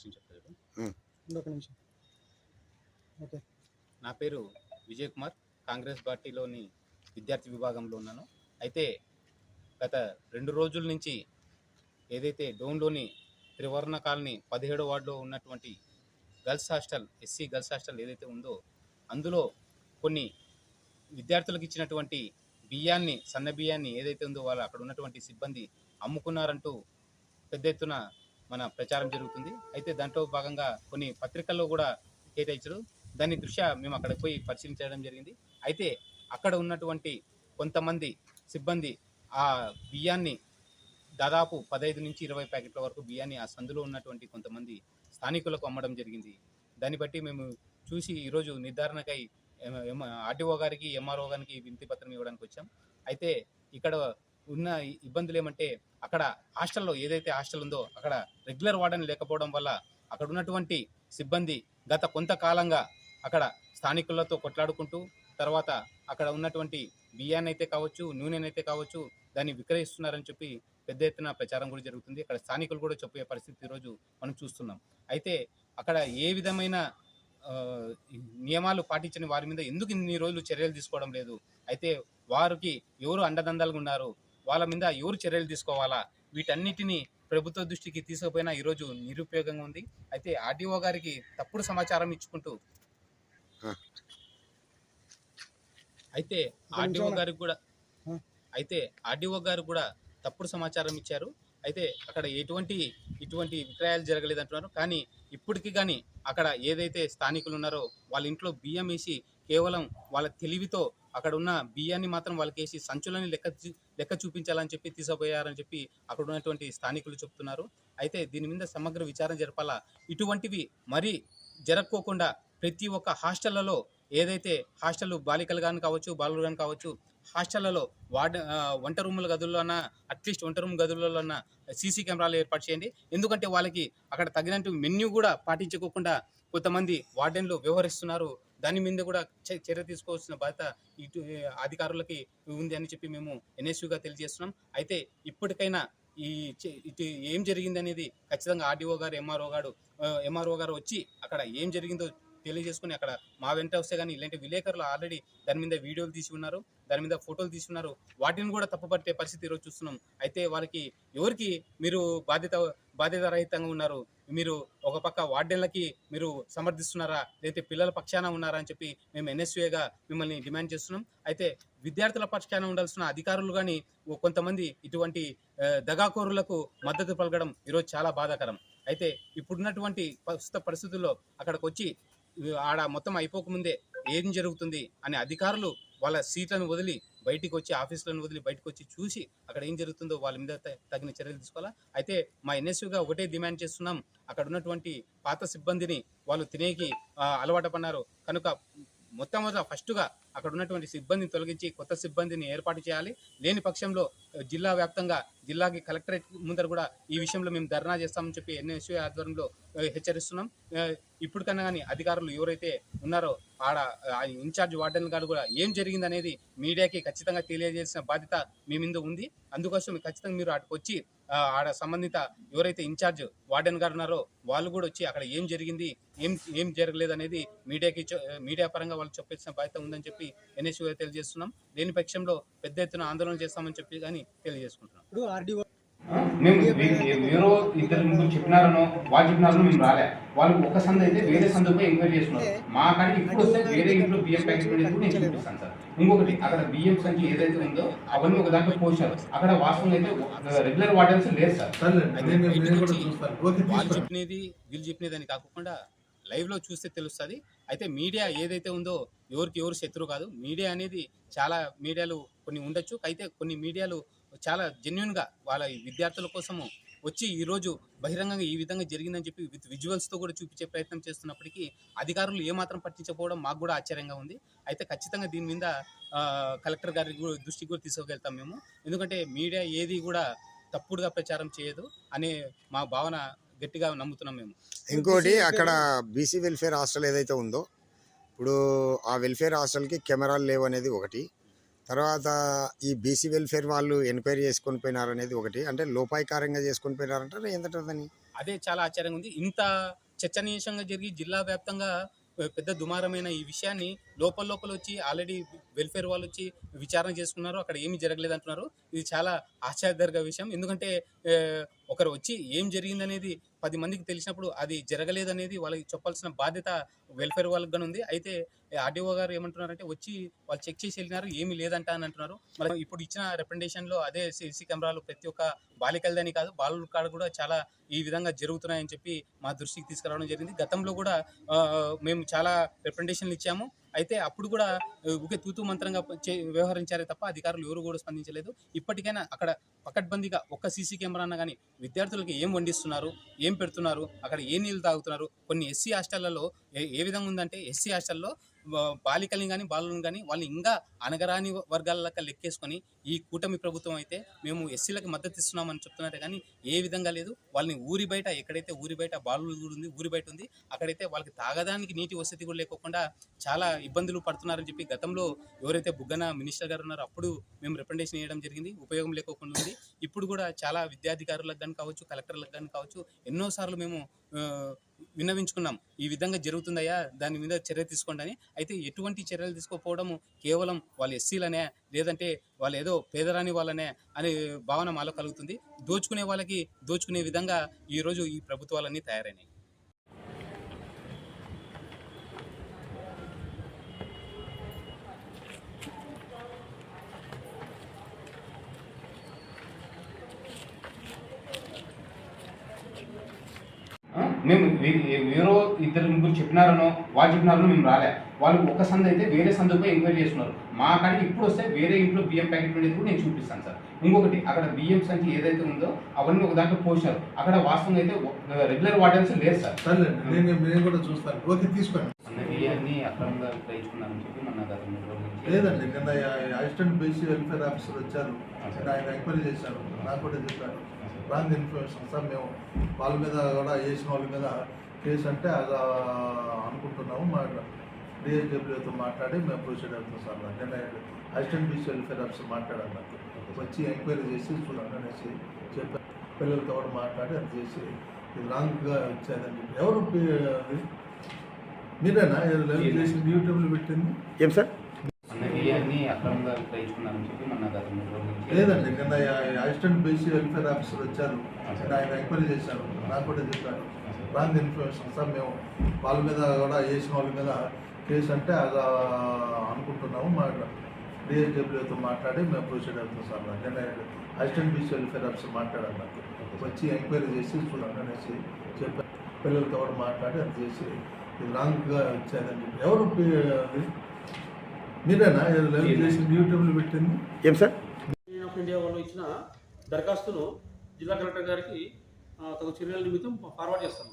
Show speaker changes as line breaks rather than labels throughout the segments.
Question చెప్తారు
ఇంకొక నిమిషం. ఓకే.
నా పేరు విజయ్ కుమార్. కాంగ్రెస్ పార్టీలోని విద్యార్థి విభాగంలో ఉన్నాను. అయితే గత రెండు రోజుల నుంచి ఏదైతే డోన్లోని త్రివర్ణ కాలనీ పదిహేడో వార్డులో ఉన్నటువంటి girls hostel SC girls hostel ఏదైతే ఉందో అందులో కొన్ని విద్యార్థులకు ఇచ్చినటువంటి బియ్యాన్ని సన్న బియ్యాన్ని ఏదైతే ఉందో వాళ్ళు అక్కడ ఉన్నటువంటి సిబ్బంది అమ్ముకున్నారంటూ పెద్ద ఎత్తున మన ప్రచారం జరుగుతుంది. అయితే దాంట్లో భాగంగా కొన్ని పత్రికల్లో కూడా కేటాయించారు. దాని దృష్ట్యా మేము అక్కడ పోయి పరిశీలించడం జరిగింది. అయితే అక్కడ ఉన్నటువంటి కొంతమంది సిబ్బంది ఆ బియ్యాన్ని దాదాపు పదహైదు నుంచి ఇరవై ప్యాకెట్ల వరకు బియ్యాన్ని ఆ సందులో ఉన్నటువంటి కొంతమంది స్థానికులకు అమ్మడం జరిగింది. దాన్ని బట్టి మేము చూసి ఈరోజు నిర్ధారణకై ఆర్టీఓ గారికి ఎంఆర్ఓ గారికి వినతి పత్రం ఇవ్వడానికి వచ్చాం. అయితే ఇక్కడ ఉన్న ఇబ్బందులు ఏమంటే అక్కడ హాస్టల్లో ఏదైతే హాస్టల్ ఉందో అక్కడ రెగ్యులర్ వార్డెన్ లేకపోవడం వల్ల అక్కడ ఉన్నటువంటి సిబ్బంది గత కొంతకాలంగా అక్కడ స్థానికులతో కొట్లాడుకుంటూ తర్వాత అక్కడ ఉన్నటువంటి బియ్యాన్ని అయితే కావచ్చు నూనెనైతే కావచ్చు దాన్ని విక్రయిస్తున్నారని చెప్పి పెద్ద ఎత్తున ప్రచారం కూడా జరుగుతుంది. అక్కడ స్థానికులు కూడా చెప్పే పరిస్థితి ఈరోజు మనం చూస్తున్నాం. అయితే అక్కడ ఏ విధమైన నియమాలు పాటించని వారి మీద ఎందుకు ఇన్ని రోజులు చర్యలు తీసుకోవడం లేదు? అయితే వారికి ఎవరు అండదండలుగా ఉన్నారు? వాళ్ళ మీద ఎవరు చర్యలు తీసుకోవాలా? వీటన్నిటిని ప్రభుత్వ దృష్టికి తీసుకుపోయినా ఈరోజు నిరుపయోగంగా ఉంది. అయితే ఆర్డీఓ గారికి తప్పుడు సమాచారం ఇచ్చుకుంటూ. అయితే ఆర్డీఓ గారికి కూడా. అయితే ఆర్డీఓ గారు కూడా తప్పుడు సమాచారం ఇచ్చారు. అయితే అక్కడ ఎటువంటి ఇటువంటి విక్రయాలు జరగలేదు అంటున్నారు. కానీ ఇప్పటికి కానీ అక్కడ ఏదైతే స్థానికులు ఉన్నారో వాళ్ళ ఇంట్లో బియ్యం వేసి కేవలం వాళ్ళ తెలివితో అక్కడ ఉన్న బియ్యాన్ని మాత్రం వాళ్ళకి వేసి సంచులని లెక్క చూ- లెక్క చూపించాలని చెప్పి తీసుకుపోయారని చెప్పి అక్కడ ఉన్నటువంటి స్థానికులు చెప్తున్నారు. అయితే దీని మీద సమగ్ర విచారణ జరపాలా? ఇటువంటివి మరీ జరక్కోకుండా ప్రతి ఒక్క హాస్టళ్ళలో ఏదైతే హాస్టల్ బాలికలు కానీ కావచ్చు బాలురు కానీ కావచ్చు హాస్టళ్ళలో వార్డ్ వంట రూముల గదుల్లోన అట్లీస్ట్ వంట రూమ్ గదుల్లోన సీసీ కెమెరాలు ఏర్పాటు చేయండి. ఎందుకంటే వాళ్ళకి అక్కడ తగినట్టు మెన్యూ కూడా పాటించుకోకుండా కొంతమంది వార్డెన్లు వ్యవహరిస్తున్నారు. దాని మీద కూడా చ- చర్య తీసుకోవాల్సిన బాధ్యత ఇటు అధికారులకి ఉంది అని చెప్పి మేము ఎన్ఎస్యుగా తెలియజేస్తున్నాం. అయితే ఇప్పటికైనా ఈ ఇటు ఏం జరిగింది అనేది ఖచ్చితంగా ఆర్డీఓ గారు ఎంఆర్ఓ గారు ఎంఆర్ఓ గారు వచ్చి అక్కడ ఏం జరిగిందో తెలియజేసుకుని అక్కడ మా వెంట వస్తే కానీ ఇలాంటి విలేకరులు ఆల్రెడీ దాని మీద వీడియోలు తీసి ఉన్నారు దాని మీద ఫోటోలు తీసి ఉన్నారు. వాటిని కూడా తప్పుపట్టే పరిస్థితి ఈరోజు చూస్తున్నాం. అయితే వారికి ఎవరికి మీరు బాధ్యత బాధ్యత రహితంగా ఉన్నారు? మీరు ఒక పక్క వార్డెన్లకి మీరు సమర్థిస్తున్నారా? లేకపోతే పిల్లల పక్షాన ఉన్నారా అని చెప్పి మేము ఎన్ఎస్యూగా మిమ్మల్ని డిమాండ్ చేస్తున్నాం. అయితే విద్యార్థుల పక్షాన ఉండాల్సిన అధికారులు కానీ కొంతమంది ఇటువంటి దగాకోరులకు మద్దతు పలకడం ఈరోజు చాలా బాధాకరం. అయితే ఇప్పుడున్నటువంటి ప్రస్తుత పరిస్థితుల్లో అక్కడికి వచ్చి ఆడ మొత్తం అయిపోకముందే ఏం జరుగుతుంది అనే అధికారులు వాళ్ళ సీట్లను వదిలి బయటికి వచ్చి ఆఫీసులను వదిలి బయటకు వచ్చి చూసి అక్కడ ఏం జరుగుతుందో వాళ్ళ మీద తగిన చర్యలు తీసుకోవాలా? అయితే మా ఎన్ఎస్యూగా ఒకటే డిమాండ్ చేస్తున్నాం. అక్కడ ఉన్నటువంటి పాత సిబ్బందిని వాళ్ళు తినేకి అలవాటు పన్నారు కనుక మొట్టమొదట ఫస్ట్గా అక్కడ ఉన్నటువంటి సిబ్బందిని తొలగించి కొత్త సిబ్బందిని ఏర్పాటు చేయాలి. లేని పక్షంలో జిల్లా వ్యాప్తంగా జిల్లాకి కలెక్టరేట్ ముందర కూడా ఈ విషయంలో మేము ధర్నా చేస్తామని చెప్పి ఎన్ఎస్యూ ఆధ్వర్యంలో హెచ్చరిస్తున్నాం. ఇప్పటికన్నా కానీ అధికారులు ఎవరైతే ఉన్నారో ఆడ ఇన్ఛార్జ్ వార్డెన్ గారు కూడా ఏం జరిగింది అనేది మీడియాకి ఖచ్చితంగా తెలియజేసిన బాధ్యత మీ మీద ఉంది. అందుకోసం ఖచ్చితంగా మీరు అటుకు వచ్చి ఆడ సంబంధిత ఎవరైతే ఇన్ఛార్జ్ వార్డెన్ గారు ఉన్నారో వాళ్ళు కూడా వచ్చి అక్కడ ఏం జరిగింది ఏం ఏం జరగలేదు అనేది మీడియాకి మీడియా పరంగా వాళ్ళు చెప్పేసిన బాధ్యత ఉందని చెప్పి ఎన్ఎస్యూ తెలియజేస్తున్నాం. లేని పక్షంలో పెద్ద ఎత్తున ఆందోళన చేస్తామని చెప్పి కానీ తెలియజేసుకుంటున్నాం.
ఇప్పుడు ఆర్డీఓ
మేము ఎవరో ఇద్దరు ముగ్గురు చెప్పినారనో వాళ్ళు చెప్పినారనో మేము రాలే. వాళ్ళు ఒక సంద అయితే వేరే సందుపై ఎంక్వైరీ చేస్తున్నారు. మా కాడికి ఇప్పుడు వస్తే వేరే ఇంట్లో బియ్యం ప్యాకెట్ అనేది కూడా నేను చూపిస్తాను సార్. ఇంకొకటి అక్కడ బియ్యం సంఖ్య ఏదైతే ఉందో అవన్నీ ఒక దాంట్లో పోసారు అక్కడ వాస్తవం అయితే రెగ్యులర్ వార్డెన్స్ లేదు సార్. వాళ్ళు చెప్పినది వీళ్ళు చెప్పినది అని కాకుండా లైవ్లో చూస్తే తెలుస్తుంది. అయితే మీడియా ఏదైతే ఉందో ఎవరికి ఎవరు శత్రువు కాదు మీడియా అనేది చాలా మీడియాలు కొన్ని ఉండొచ్చు. అయితే కొన్ని మీడియాలు చాలా జెన్యున్గా వాళ్ళ విద్యార్థుల కోసము వచ్చి ఈరోజు బహిరంగంగా ఈ విధంగా జరిగిందని చెప్పి విత్ విజువల్స్తో కూడా చూపించే ప్రయత్నం చేస్తున్నప్పటికీ అధికారులు ఏమాత్రం పట్టించకపోవడం మాకు కూడా ఆశ్చర్యంగా ఉంది. అయితే ఖచ్చితంగా దీని మీద కలెక్టర్ గారి దృష్టికి కూడా తీసుకువెళ్తాం మేము. ఎందుకంటే మీడియా ఏది కూడా తప్పుడుగా ప్రచారం చేయదు అనే మా భావన గట్టిగా నమ్ముతున్నాం మేము.
ఇంకోటి అక్కడ బీసీ వెల్ఫేర్ హాస్టల్ ఏదైతే ఉందో ఇప్పుడు ఆ వెల్ఫేర్ హాస్టల్కి కెమెరాలు లేవు అనేది ఒకటి. తర్వాత ఈ బీసీ వెల్ఫేర్ వాళ్ళు ఎంక్వైరీ చేసుకొని పోయినారు అనేది ఒకటి. అంటే లోపాయికారంగా చేసుకొని పోయినారంటే ఏంటంటే
అదే చాలా ఆశ్చర్యంగా ఉంది. ఇంత చర్చనీయాంశంగా జరిగి జిల్లా వ్యాప్తంగా పెద్ద దుమారమైన ఈ విషయాన్ని లోపల లోపల వచ్చి ఆల్రెడీ వెల్ఫేర్ వాళ్ళు వచ్చి విచారణ చేసుకున్నారు. అక్కడ ఏమీ జరగలేదు అంటున్నారు ఇది చాలా ఆశ్చర్యకర విషయం. ఎందుకంటే ఒకరు వచ్చి ఏం జరిగిందనేది పది మందికి తెలిసినప్పుడు అది జరగలేదనేది వాళ్ళకి చెప్పాల్సిన బాధ్యత వెల్ఫేర్ వాళ్ళకి గాని ఉంది. అయితే ఆర్డీఓ గారు ఏమంటున్నారంటే వచ్చి వాళ్ళు చెక్ చేసి వెళ్ళినారు ఏమీ లేదంట అని అంటున్నారు. మరి ఇప్పుడు ఇచ్చిన రికమెండేషన్ అదే సీసీ కెమెరాలు ప్రతి ఒక్క బాలికలదని కాదు బాలుల కాడ కూడా చాలా ఈ విధంగా జరుగుతున్నాయని చెప్పి మా దృష్టికి తీసుకురావడం జరిగింది. గతంలో కూడా మేము చాలా రికమెండేషన్లు ఇచ్చాము. అయితే అప్పుడు కూడా ఒకే తూతూ మంత్రంగా చే వ్యవహరించారే తప్ప అధికారులు ఎవరు కూడా స్పందించలేదు. ఇప్పటికైనా అక్కడ పకడ్బందీగా ఒక్క సీసీ కెమెరా అన్నా కానీ విద్యార్థులకి ఏం వండిస్తున్నారు ఏం పెడుతున్నారు అక్కడ ఏ నీళ్ళు తాగుతున్నారు కొన్ని ఎస్సీ హాస్టళ్ళలో ఏ ఏ విధంగా ఉందంటే ఎస్సీ హాస్టల్లో బాలికల్ని కానీ బాలులను కానీ వాళ్ళు ఇంకా అనగరాని వర్గాల లెక్క లెక్కేసుకొని ఈ కూటమి ప్రభుత్వం అయితే మేము ఎస్సీలకు మద్దతు ఇస్తున్నామని చెప్తున్నారే కానీ ఏ విధంగా లేదు. వాళ్ళని ఊరి బయట ఎక్కడైతే ఊరి బయట బాలు కూడా ఉంది ఊరి బయట ఉంది అక్కడైతే వాళ్ళకి తాగడానికి నీటి వసతి కూడా లేకోకుండా చాలా ఇబ్బందులు పడుతున్నారని చెప్పి గతంలో ఎవరైతే బుగ్గన మినిస్టర్ గారు ఉన్నారో అప్పుడు మేము రిప్రజెంటేషన్ చేయడం జరిగింది. ఉపయోగం లేకోకుండా ఉంది. ఇప్పుడు కూడా చాలా విద్యాధికారులకు కానీ కావచ్చు కలెక్టర్లకు కానీ కావచ్చు ఎన్నోసార్లు మేము విన్నవించుకున్నాం. ఈ విధంగా జరుగుతుందయ్యా? దాని మీద చర్య తీసుకోండి అని. అయితే ఎటువంటి చర్యలు తీసుకోకపోవడం కేవలం వాళ్ళు ఎస్సీలనే లేదంటే వాళ్ళు ఏదో పేదరాని వాళ్ళనే అనే భావన మాలో కలుగుతుంది. దోచుకునే వాళ్ళకి దోచుకునే విధంగా ఈరోజు ఈ ప్రభుత్వాలన్నీ తయారైనాయి. మేము ఎవరో ఇద్దరు ముగ్గురు చెప్పినారనో వాళ్ళు చెప్పినారనో మేము రాలే. వాళ్ళు ఒక సంద అయితే వేరే సందుకు ఎంక్వైరీ చేస్తున్నారు. మా కాడికి ఇప్పుడు వస్తే వేరే ఇంట్లో బియ్యం ప్యాకెట్ ఉండేది కూడా నేను చూపిస్తాను సార్. ఇంకొకటి అక్కడ బియ్యం సంఖ్య ఏదైతే ఉందో అవన్నీ ఒక దాంట్లో పోసినారు. అక్కడ వాస్తవంగా అయితే రెగ్యులర్ వార్డెన్స్ లేదు సార్.
నేను కూడా చూస్తాను. ఓకే తీసుకోండి.
బియ్యాన్ని అక్రమంగా విక్రయించుకున్నారని చెప్పి మొన్న గత మూడు రోజుల నుంచి
లేదండి నిన్న అసిస్టెంట్ బీసీ వెల్ఫేర్ ఆఫీసర్ వచ్చారు. ఆయన ఎంక్వైరీ చేశారు. నాకు కూడా చెప్పారు. రాంగ్ ఇన్ఫర్మేషన్ సార్ మేము వాళ్ళ మీద కూడా చేసిన వాళ్ళ మీద కేసు అంటే అది ఆ, అనుకుంటున్నాము. మా డిఎస్డబ్ల్యూతో మాట్లాడి మేము ప్రొసీడ్ అవుతాం సార్. నిన్న అసిస్టెంట్ బీసీ వెల్ఫేర్ ఆఫీసర్ మాట్లాడారు నాకు. వచ్చి ఎంక్వైరీ చేసి చూడండి అనేసి చెప్పారు పిల్లలతో కూడా మాట్లాడి అది చేసి ఇది రాంగ్గా ఇచ్చేదని చెప్పి. ఎవరు? మీరేనా? యూట్యూబ్లో పెట్టింది?
ఏం సార్?
అక్రమంగా చెప్పి గత మూడు రోజుల నుంచి
లేదండి నిన్న అసిస్టెంట్ బీసీ వెల్ఫేర్ ఆఫీసర్ వచ్చారు. ఆయన ఎంక్వైరీ చేశారు. నాకు కూడా చెప్పారు. రాంగ్ ఇన్ఫర్మేషన్ సార్ మేము వాళ్ళ మీద కూడా చేసిన వాళ్ళ మీద కేసు అంటే ఆ, అనుకుంటున్నాము. మా డిఎస్డబ్ల్యూతో మాట్లాడి మేము ప్రొసీడ్ అవుతాం సార్. నిన్న అసిస్టెంట్ బీసీ వెల్ఫేర్ ఆఫీసర్ మాట్లాడారు నాకు. వచ్చి ఎంక్వైరీ చేసి చూడండి అనేసి చెప్పారు. పిల్లలతో కూడా మాట్లాడి అది చేసి ఇది రాంగ్గా ఇచ్చేదని చెప్పి. ఎవరు? మీరేనా?
నేనే.
చేసి యూట్యూబ్లో పెట్టింది.
ఏం సార్?
యూనియన్ ఆఫ్ ఇండియా వాళ్ళు ఇచ్చిన దరఖాస్తును జిల్లా కలెక్టర్ గారికి తగు చర్యల నిమిత్తం ఫార్వర్డ్ చేస్తాం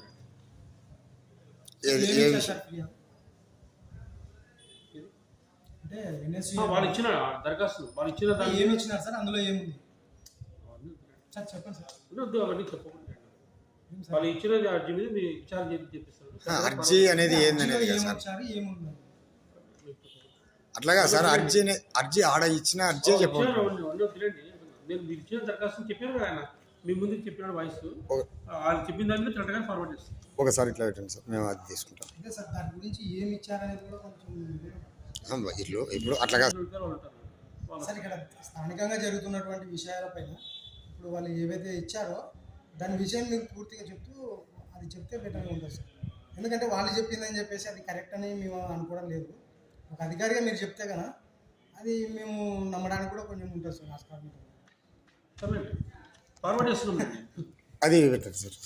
వాళ్ళు ఇచ్చిన దరఖాస్తు వాళ్ళు ఇచ్చిన దాన్ని
ఏమి ఇచ్చినారు సార్? అందులో ఏముంది? సార్ చెప్పండి సార్.
వద్దు, అవన్నీ చెప్పకుండా? వాళ్ళు ఇచ్చిన అర్జీ మీద మీ విచారణ చేసి చెప్పిస్తారు
అర్జీ అనేది సార్?
ఏమొచ్చారు? ఏముంది?
అట్లాగా సార్ అర్జీ అర్జీ ఆడ ఇచ్చిన అర్జీ చెప్పండి
నేను మీరు ఇచ్చిన దరఖాస్తు చెప్పారు ఆయన. మీ ముందు చెప్పినాడు వాయిస్.
ఓ-
వాళ్ళు చెప్పిన దాని మీద కరెక్ట్గా ఫార్వర్డ్ చేస్తాం.
ఒకసారి ఇట్లా పెట్టండి సార్ మేము అది తీసుకుంటాం.
అంటే సార్ దాని గురించి ఏమి ఇచ్చారనేది కూడా కొంచెం
ఇల్లు ఇప్పుడు అట్లాగా
సార్ ఇక్కడ స్థానికంగా జరుగుతున్నటువంటి విషయాలపైన ఇప్పుడు వాళ్ళు ఏవైతే ఇచ్చారో దాని విషయం మీకు పూర్తిగా చెప్తూ అది చెప్తే బెటర్గా ఉంటుంది సార్. ఎందుకంటే వాళ్ళు చెప్పిందని చెప్పేసి అది కరెక్ట్ అని మేము అనుకోవడం లేదు. ఒక అధికారిగా మీరు చెప్తే కదా అది మేము నమ్మడానికి కూడా కొంచెం ఉంటుంది సార్ ఆస్కారం ఉంటుంది
అది పెట్టండి సార్